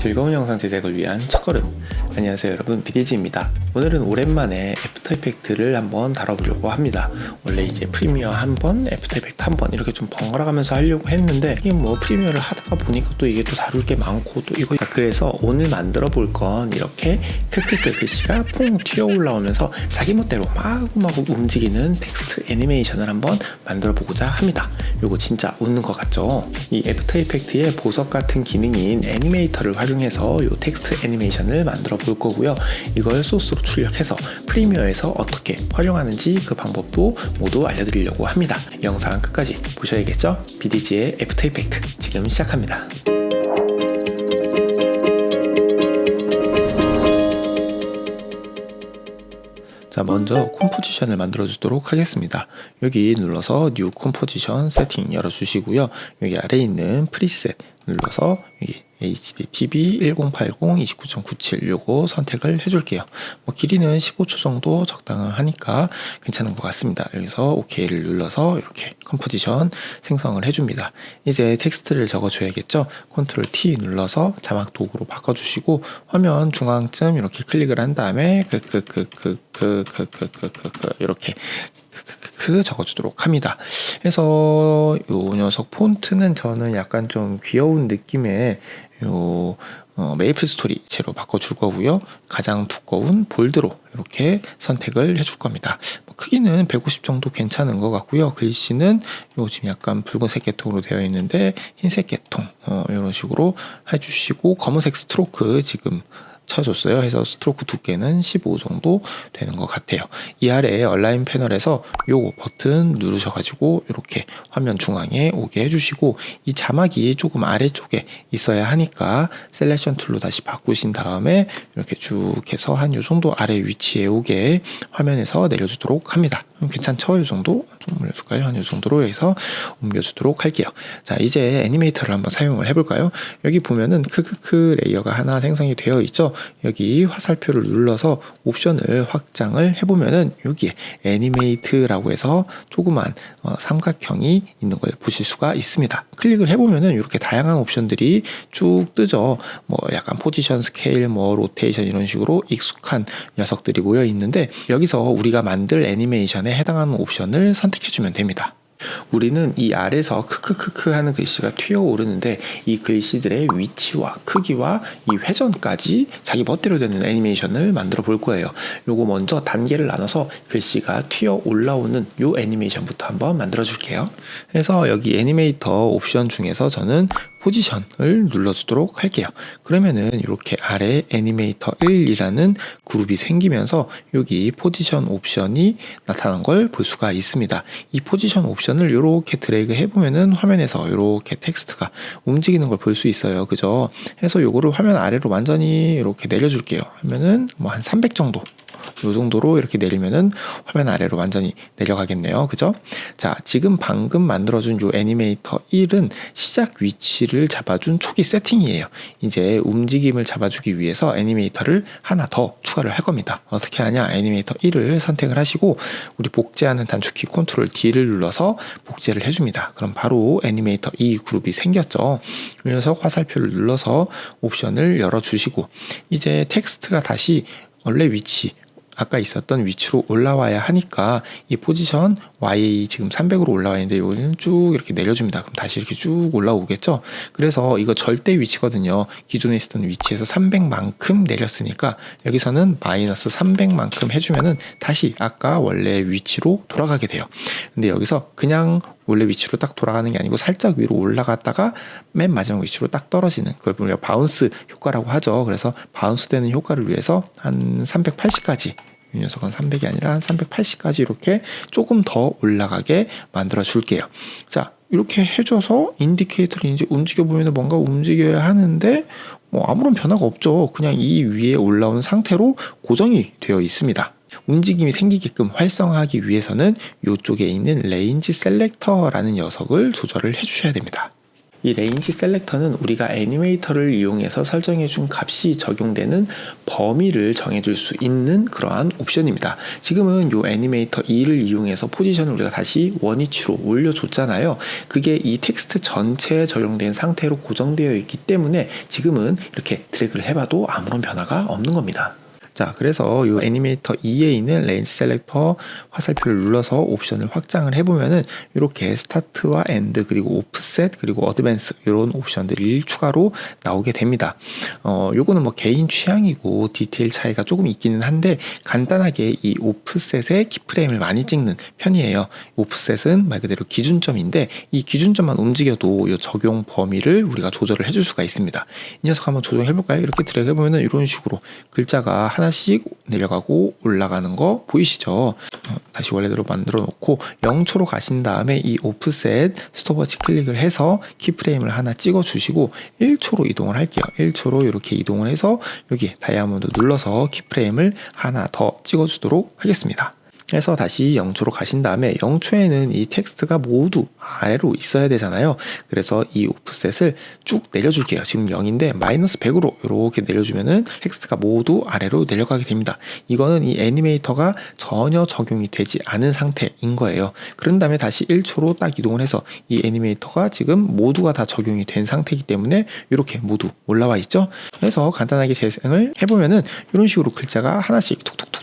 즐거운 영상 제작을 위한 첫걸음. 안녕하세요 여러분. BDG입니다. 오늘은 오랜만에 애프터 이펙트를 한번 다뤄보려고 합니다. 원래 이제 프리미어 한 번 애프터 이펙트 한 번 이렇게 좀 번갈아 가면서 하려고 했는데 이게 뭐 프리미어를 하다가 보니까 또 이게 또 다룰 게 많고 또 이거. 그래서 오늘 만들어 볼 건 이렇게 크크크 글씨가 퐁 튀어 올라오면서 자기 멋대로 마구마구 움직이는 텍스트 애니메이션을 한번 만들어 보고자 합니다. 요거 진짜 웃는 것 같죠? 이 애프터 이펙트의 보석 같은 기능인 애니메이터를 활용 해서 요 텍스트 애니메이션을 만들어 볼 거고요. 이걸 소스로 출력해서 프리미어에서 어떻게 활용하는지 그 방법도 모두 알려드리려고 합니다. 영상 끝까지 보셔야겠죠? BDG의 애프터 이펙트 지금 시작합니다. 자 먼저 컴포지션을 만들어 주도록 하겠습니다. 여기 눌러서 뉴 컴포지션 세팅 열어 주시고요. 여기 아래에 있는 프리셋 눌러서 여기 HDTV 1080 29.97 요거 선택을 해줄게요. 뭐 길이는 15초 정도 적당하니까 괜찮은 것 같습니다. 여기서 OK를 눌러서 이렇게 컴포지션 생성을 해줍니다. 이제 텍스트를 적어줘야겠죠. 컨트롤 T 눌러서 자막 도구로 바꿔주시고 화면 중앙쯤 이렇게 클릭을 한 다음에 그 그 그 그 그 그 그 그 그 이렇게 크 적어주도록 합니다. 그래서 요 녀석 폰트는 저는 약간 좀 귀여운 느낌의 요 어, 메이플 스토리 채로 바꿔줄 거고요. 가장 두꺼운 볼드로 이렇게 선택을 해줄 겁니다. 뭐 크기는 150 정도 괜찮은 것 같고요. 글씨는 요 지금 약간 붉은색 계통으로 되어 있는데 흰색 계통 어, 이런 식으로 해주시고 검은색 스트로크 지금 쳐줬어요. 해서 스트로크 두께는 15 정도 되는 것 같아요. 이 아래 얼라인 패널에서 요거 버튼 누르셔가지고 이렇게 화면 중앙에 오게 해주시고 이 자막이 조금 아래쪽에 있어야 하니까 셀렉션 툴로 다시 바꾸신 다음에 이렇게 쭉 해서 한 요 정도 아래 위치에 오게 화면에서 내려주도록 합니다. 괜찮죠? 이 정도 좀 올려줄까요? 한 이 정도로 해서 옮겨주도록 할게요. 자 이제 애니메이터를 한번 사용을 해볼까요? 여기 보면은 크크크 레이어가 하나 생성이 되어 있죠. 여기 화살표를 눌러서 옵션을 확장을 해보면은 여기에 애니메이트라고 해서 조그만 어, 삼각형이 있는 걸 보실 수가 있습니다. 클릭을 해보면은 이렇게 다양한 옵션들이 쭉 뜨죠. 뭐 약간 포지션 스케일, 뭐 로테이션 이런 식으로 익숙한 녀석들이 모여 있는데 여기서 우리가 만들 애니메이션에 해당하는 옵션을 선택해주면 됩니다. 우리는 이 아래서 크크크크 하는 글씨가 튀어 오르는데 이 글씨들의 위치와 크기와 이 회전까지 자기 멋대로 되는 애니메이션을 만들어 볼 거예요. 요거 먼저 단계를 나눠서 글씨가 튀어 올라오는 요 애니메이션부터 한번 만들어 줄게요. 그래서 여기 애니메이터 옵션 중에서 저는 포지션을 눌러주도록 할게요. 그러면은 이렇게 아래 애니메이터 1이라는 그룹이 생기면서 여기 포지션 옵션이 나타난 걸 볼 수가 있습니다. 이 포지션 옵션을 이렇게 드래그 해보면은 화면에서 이렇게 텍스트가 움직이는 걸 볼 수 있어요. 그죠? 해서 요거를 화면 아래로 완전히 이렇게 내려줄게요. 하면은 뭐 한 300 정도 이 정도로 이렇게 내리면은 화면 아래로 완전히 내려가겠네요. 그죠? 자, 지금 방금 만들어준 요 애니메이터 1은 시작 위치를 잡아준 초기 세팅이에요. 이제 움직임을 잡아주기 위해서 애니메이터를 하나 더 추가를 할 겁니다. 어떻게 하냐? 애니메이터 1을 선택을 하시고 우리 복제하는 단축키 컨트롤 D를 눌러서 복제를 해줍니다. 그럼 바로 애니메이터 2 그룹이 생겼죠. 이 녀석 화살표를 눌러서 옵션을 열어주시고 이제 텍스트가 다시 원래 위치 아까 있었던 위치로 올라와야 하니까 이 포지션 Y 지금 300으로 올라와 있는데 여기는 쭉 이렇게 내려줍니다. 그럼 다시 이렇게 쭉 올라오겠죠? 그래서 이거 절대 위치거든요. 기존에 있었던 위치에서 300만큼 내렸으니까 여기서는 마이너스 300만큼 해주면은 다시 아까 원래 위치로 돌아가게 돼요. 근데 여기서 그냥 원래 위치로 딱 돌아가는 게 아니고 살짝 위로 올라갔다가 맨 마지막 위치로 딱 떨어지는 그걸 우리가 바운스 효과라고 하죠. 그래서 바운스 되는 효과를 위해서 한 380까지 이 녀석은 300이 아니라 한 380까지 이렇게 조금 더 올라가게 만들어 줄게요. 자, 이렇게 해줘서 인디케이터를 이제 움직여 보면 뭔가 움직여야 하는데 뭐 아무런 변화가 없죠. 그냥 이 위에 올라온 상태로 고정이 되어 있습니다. 움직임이 생기게끔 활성화하기 위해서는 이쪽에 있는 레인지 셀렉터라는 녀석을 조절을 해주셔야 됩니다. 이 레인지 셀렉터는 우리가 애니메이터를 이용해서 설정해 준 값이 적용되는 범위를 정해줄 수 있는 그러한 옵션입니다. 지금은 이 애니메이터 2를 이용해서 포지션을 우리가 다시 원위치로 올려줬잖아요. 그게 이 텍스트 전체에 적용된 상태로 고정되어 있기 때문에 지금은 이렇게 드래그를 해봐도 아무런 변화가 없는 겁니다. 자, 그래서 이 애니메이터 2에 있는 레인지 셀렉터 화살표를 눌러서 옵션을 확장을 해보면은 이렇게 스타트와 엔드 그리고 오프셋 그리고 어드밴스 이런 옵션들이 추가로 나오게 됩니다. 어, 요거는 뭐 개인 취향이고 디테일 차이가 조금 있기는 한데 간단하게 이 오프셋에 키프레임을 많이 찍는 편이에요. 오프셋은 말 그대로 기준점인데 이 기준점만 움직여도 이 적용 범위를 우리가 조절을 해줄 수가 있습니다. 이 녀석 한번 조정해 볼까요? 이렇게 드래그 해보면은 이런 식으로 글자가 하나 씩 내려가고 올라가는 거 보이시죠? 어, 다시 원래대로 만들어 놓고 0초로 가신 다음에 이 오프셋 스톱워치 클릭을 해서 키프레임을 하나 찍어 주시고 1초로 이동을 할게요. 1초로 이렇게 이동을 해서 여기 다이아몬드 눌러서 키프레임을 하나 더 찍어 주도록 하겠습니다. 해서 다시 0초로 가신 다음에 0초에는 이 텍스트가 모두 아래로 있어야 되잖아요. 그래서 이 오프셋을 쭉 내려줄게요. 지금 0인데 마이너스 100으로 이렇게 내려주면은 텍스트가 모두 아래로 내려가게 됩니다. 이거는 이 애니메이터가 전혀 적용이 되지 않은 상태인 거예요. 그런 다음에 다시 1초로 딱 이동을 해서 이 애니메이터가 지금 모두가 다 적용이 된 상태이기 때문에 이렇게 모두 올라와 있죠. 그래서 간단하게 재생을 해보면은 이런 식으로 글자가 하나씩 툭툭툭툭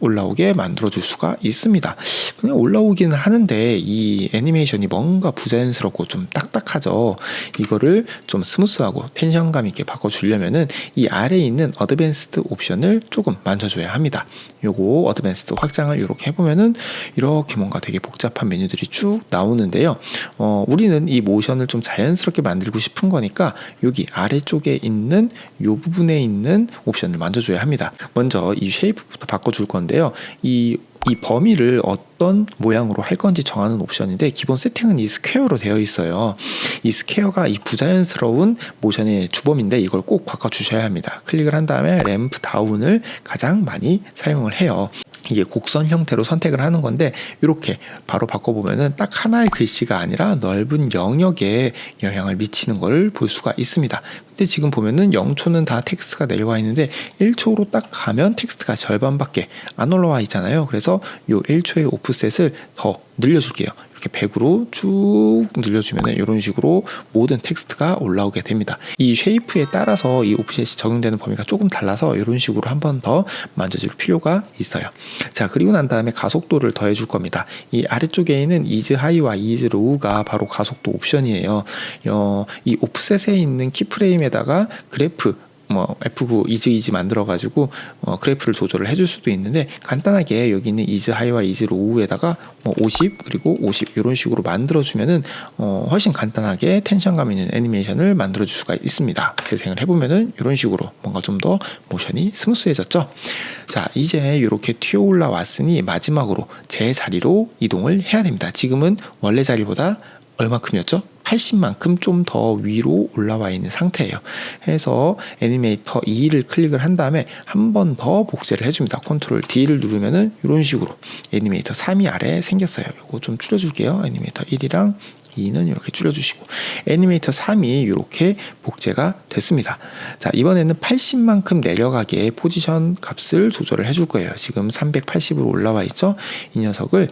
올라오게 만들어줄 수가 있습니다. 그냥 올라오기는 하는데 이 애니메이션이 뭔가 부자연스럽고 좀 딱딱하죠. 이거를 좀 스무스하고 텐션감 있게 바꿔주려면은 이 아래에 있는 어드밴스드 옵션을 조금 만져줘야 합니다. 요거 어드밴스드 확장을 이렇게 해보면은 이렇게 뭔가 되게 복잡한 메뉴들이 쭉 나오는데요. 어, 우리는 이 모션을 좀 자연스럽게 만들고 싶은 거니까 여기 아래쪽에 있는 요 부분에 있는 옵션을 만져줘야 합니다. 먼저 이 쉐이프부터 바꿔줄 건데요. 이 이 범위를 어떤 모양으로 할 건지 정하는 옵션인데 기본 세팅은 이 스퀘어로 되어 있어요. 이 스퀘어가 이 부자연스러운 모션의 주범인데 이걸 꼭 바꿔 주셔야 합니다. 클릭을 한 다음에 램프 다운을 가장 많이 사용을 해요. 이게 곡선 형태로 선택을 하는 건데 이렇게 바로 바꿔보면은 딱 하나의 글씨가 아니라 넓은 영역에 영향을 미치는 걸볼 수가 있습니다. 근데 지금 보면은 0초는 다 텍스트가 내려와 있는데 1초로 딱 가면 텍스트가 절반밖에 안 올라와 있잖아요. 그래서 요 1초의 오프셋을 더 늘려줄게요. 이렇게 100으로 쭉 늘려주면 이런 식으로 모든 텍스트가 올라오게 됩니다. 이 쉐이프에 따라서 이 오프셋이 적용되는 범위가 조금 달라서 이런 식으로 한 번 더 만져줄 필요가 있어요. 자 그리고 난 다음에 가속도를 더해줄 겁니다. 이 아래쪽에 있는 이즈 하이와 이즈 로우가 바로 가속도 옵션이에요. 어, 이 오프셋에 있는 키프레임에다가 그래프 뭐 F9 이즈 이즈 만들어 가지고 어, 그래프를 조절을 해줄 수도 있는데 간단하게 여기 있는 이즈 하이와 이즈 로우에다가 뭐 50 그리고 50 이런 식으로 만들어 주면은 어, 훨씬 간단하게 텐션감 있는 애니메이션을 만들어 줄 수가 있습니다. 재생을 해보면은 이런 식으로 뭔가 좀 더 모션이 스무스해졌죠. 자 이제 이렇게 튀어 올라왔으니 마지막으로 제 자리로 이동을 해야 됩니다. 지금은 원래 자리보다 얼마큼이었죠? 80만큼 좀 더 위로 올라와 있는 상태예요. 해서 애니메이터 2를 클릭을 한 다음에 한 번 더 복제를 해줍니다. 컨트롤 D를 누르면은 이런 식으로 애니메이터 3이 아래에 생겼어요. 이거 좀 줄여줄게요. 애니메이터 1이랑 2는 이렇게 줄여주시고 애니메이터 3이 이렇게 복제가 됐습니다. 자 이번에는 80만큼 내려가게 포지션 값을 조절을 해줄 거예요. 지금 380으로 올라와 있죠. 이 녀석을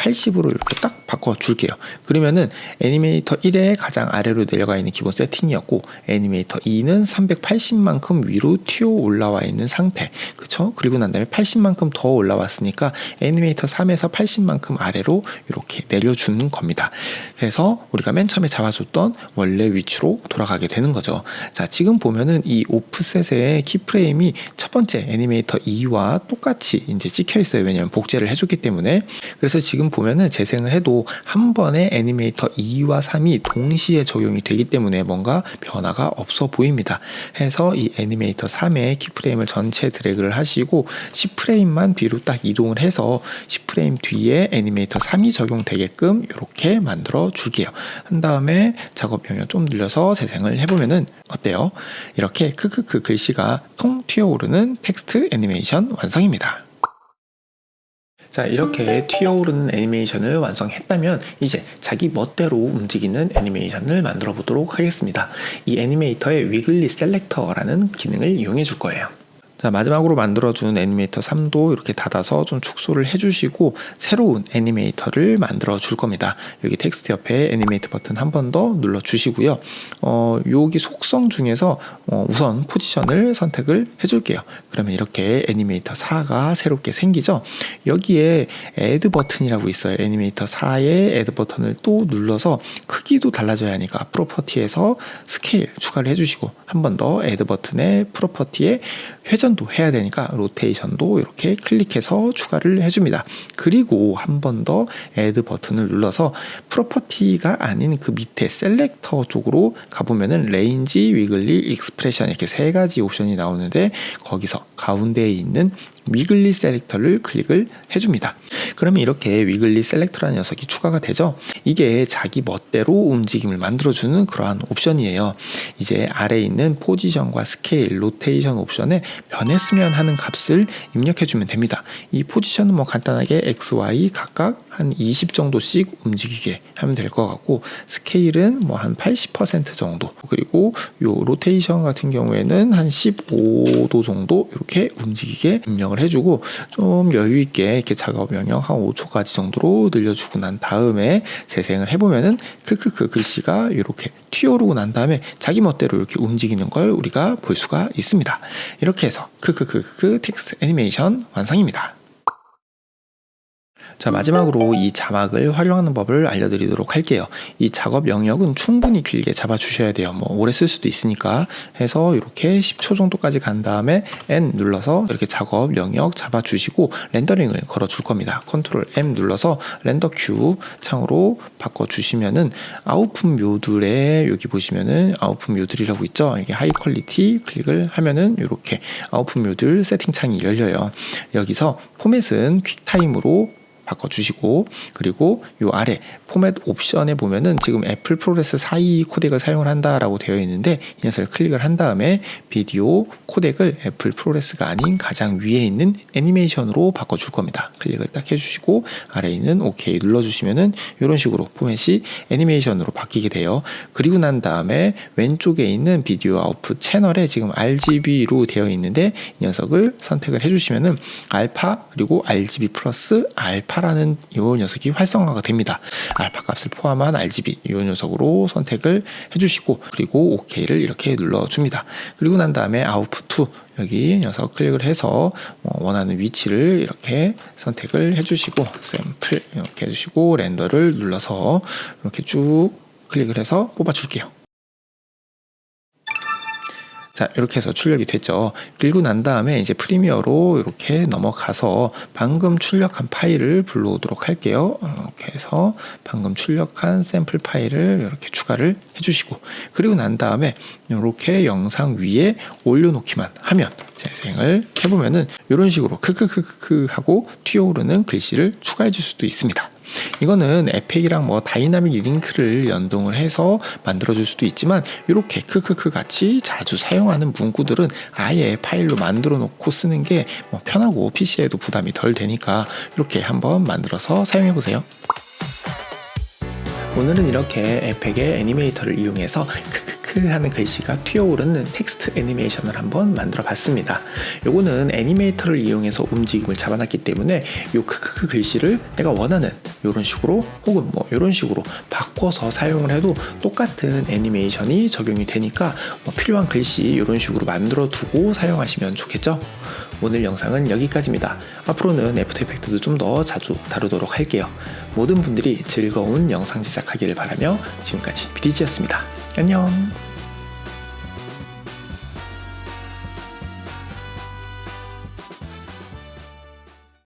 80으로 이렇게 딱 바꿔 줄게요. 그러면은 애니메이터 1에 가장 아래로 내려가 있는 기본 세팅이었고 애니메이터 2는 380만큼 위로 튀어 올라와 있는 상태. 그쵸? 그리고 난 다음에 80만큼 더 올라왔으니까 애니메이터 3에서 80만큼 아래로 이렇게 내려주는 겁니다. 그래서 우리가 맨 처음에 잡아줬던 원래 위치로 돌아가게 되는 거죠. 자, 지금 보면은 이 오프셋의 키프레임이 첫 번째 애니메이터 2와 똑같이 이제 찍혀 있어요. 왜냐면 복제를 해줬기 때문에. 그래서 지금 보면은 재생을 해도 한 번에 애니메이터 2와 3이 동시에 적용이 되기 때문에 뭔가 변화가 없어 보입니다. 해서 이 애니메이터 3의 키프레임을 전체 드래그를 하시고 10프레임만 뒤로 딱 이동을 해서 10프레임 뒤에 애니메이터 3이 적용되게끔 이렇게 만들어 줄게요. 한 다음에 작업 영역 좀 늘려서 재생을 해보면은 어때요? 이렇게 크크크 글씨가 통 튀어오르는 텍스트 애니메이션 완성입니다. 자 이렇게 튀어오르는 애니메이션을 완성했다면 이제 자기 멋대로 움직이는 애니메이션을 만들어 보도록 하겠습니다. 이 애니메이터의 위글리 셀렉터라는 기능을 이용해 줄 거예요. 자 마지막으로 만들어준 애니메이터 3도 이렇게 닫아서 좀 축소를 해주시고 새로운 애니메이터를 만들어 줄 겁니다. 여기 텍스트 옆에 애니메이트 버튼 한 번 더 눌러 주시고요. 어, 여기 속성 중에서 어, 우선 포지션을 선택을 해줄게요. 그러면 이렇게 애니메이터 4가 새롭게 생기죠. 여기에 애드 버튼이라고 있어요. 애니메이터 4의 애드 버튼을 또 눌러서 크기도 달라져야 하니까 프로퍼티에서 스케일 추가를 해주시고 한 번더 애드 버튼에 프로퍼티에 회전도 해야 되니까 로테이션도 이렇게 클릭해서 추가를 해줍니다. 그리고 한 번더 애드 버튼을 눌러서 프로퍼티가 아닌 그 밑에 셀렉터 쪽으로 가보면은 레인지, 위글리, 익스프레션 이렇게 세 가지 옵션이 나오는데 거기서 가운데에 있는 위글리 셀렉터를 클릭을 해줍니다. 그러면 이렇게 위글리 셀렉터라는 녀석이 추가가 되죠. 이게 자기 멋대로 움직임을 만들어주는 그러한 옵션이에요. 이제 아래에 있는 포지션과 스케일, 로테이션 옵션에 변했으면 하는 값을 입력해주면 됩니다. 이 포지션은 뭐 간단하게 X, Y 각각 한 20 정도씩 움직이게 하면 될 것 같고 스케일은 뭐 한 80% 정도 그리고 요 로테이션 같은 경우에는 한 15도 정도 이렇게 움직이게 입력을 해주고 좀 여유 있게 이렇게 작업 영역 한 5초까지 정도로 늘려주고 난 다음에 재생을 해보면은 크크크 글씨가 이렇게 튀어오르고 난 다음에 자기 멋대로 이렇게 움직이는 걸 우리가 볼 수가 있습니다. 이렇게 해서 크크크크 텍스트 애니메이션 완성입니다. 자 마지막으로 이 자막을 활용하는 법을 알려드리도록 할게요. 이 작업 영역은 충분히 길게 잡아주셔야 돼요. 뭐 오래 쓸 수도 있으니까 해서 이렇게 10초 정도까지 간 다음에 N 눌러서 이렇게 작업 영역 잡아주시고 렌더링을 걸어줄 겁니다. 컨트롤 M 눌러서 렌더 큐 창으로 바꿔주시면은 아웃풋 묘들에 여기 보시면은 아웃풋 묘들이라고 있죠. 이게 하이 퀄리티 클릭을 하면은 이렇게 아웃풋 묘들 세팅 창이 열려요. 여기서 포맷은 퀵타임으로 바꿔주시고 그리고 이 아래 포맷 옵션에 보면은 지금 애플 프로레스 4.2 코덱을 사용을 한다라고 되어 있는데 이 녀석을 클릭을 한 다음에 비디오 코덱을 애플 프로레스가 아닌 가장 위에 있는 애니메이션으로 바꿔줄 겁니다. 클릭을 딱 해주시고 아래에 있는 OK 눌러주시면은 이런 식으로 포맷이 애니메이션으로 바뀌게 돼요. 그리고 난 다음에 왼쪽에 있는 비디오 아웃풋 채널에 지금 RGB로 되어 있는데 이 녀석을 선택을 해주시면은 알파 그리고 RGB 플러스 알파 라는 이 녀석이 활성화가 됩니다. 알파 값을 포함한 RGB 이 녀석으로 선택을 해주시고 그리고 OK를 이렇게 눌러줍니다. 그리고 난 다음에 아웃풋 2 여기 녀석 클릭을 해서 뭐 원하는 위치를 이렇게 선택을 해주시고 샘플 이렇게 해주시고 렌더를 눌러서 이렇게 쭉 클릭을 해서 뽑아줄게요. 자, 이렇게 해서 출력이 됐죠. 끌고 난 다음에 이제 프리미어로 이렇게 넘어가서 방금 출력한 파일을 불러오도록 할게요. 이렇게 해서 방금 출력한 샘플 파일을 이렇게 추가를 해주시고, 그리고 난 다음에 이렇게 영상 위에 올려놓기만 하면 재생을 해보면은 이런 식으로 크크크크 하고 튀어오르는 글씨를 추가해 줄 수도 있습니다. 이거는 에펙이랑 뭐 다이나믹 링크를 연동을 해서 만들어줄 수도 있지만 이렇게 크크크 같이 자주 사용하는 문구들은 아예 파일로 만들어 놓고 쓰는 게 뭐 편하고 PC에도 부담이 덜 되니까 이렇게 한번 만들어서 사용해 보세요. 오늘은 이렇게 에펙의 애니메이터를 이용해서 크크크 하는 글씨가 튀어오르는 텍스트 애니메이션을 한번 만들어 봤습니다. 요거는 애니메이터를 이용해서 움직임을 잡아놨기 때문에 요 크크크 글씨를 내가 원하는 이런 식으로 혹은 뭐 이런 식으로 바꿔서 사용을 해도 똑같은 애니메이션이 적용이 되니까 뭐 필요한 글씨 이런 식으로 만들어 두고 사용하시면 좋겠죠? 오늘 영상은 여기까지입니다. 앞으로는 애프터 이펙트도 좀 더 자주 다루도록 할게요. 모든 분들이 즐거운 영상 제작하기를 바라며 지금까지 BDG였습니다. 안녕!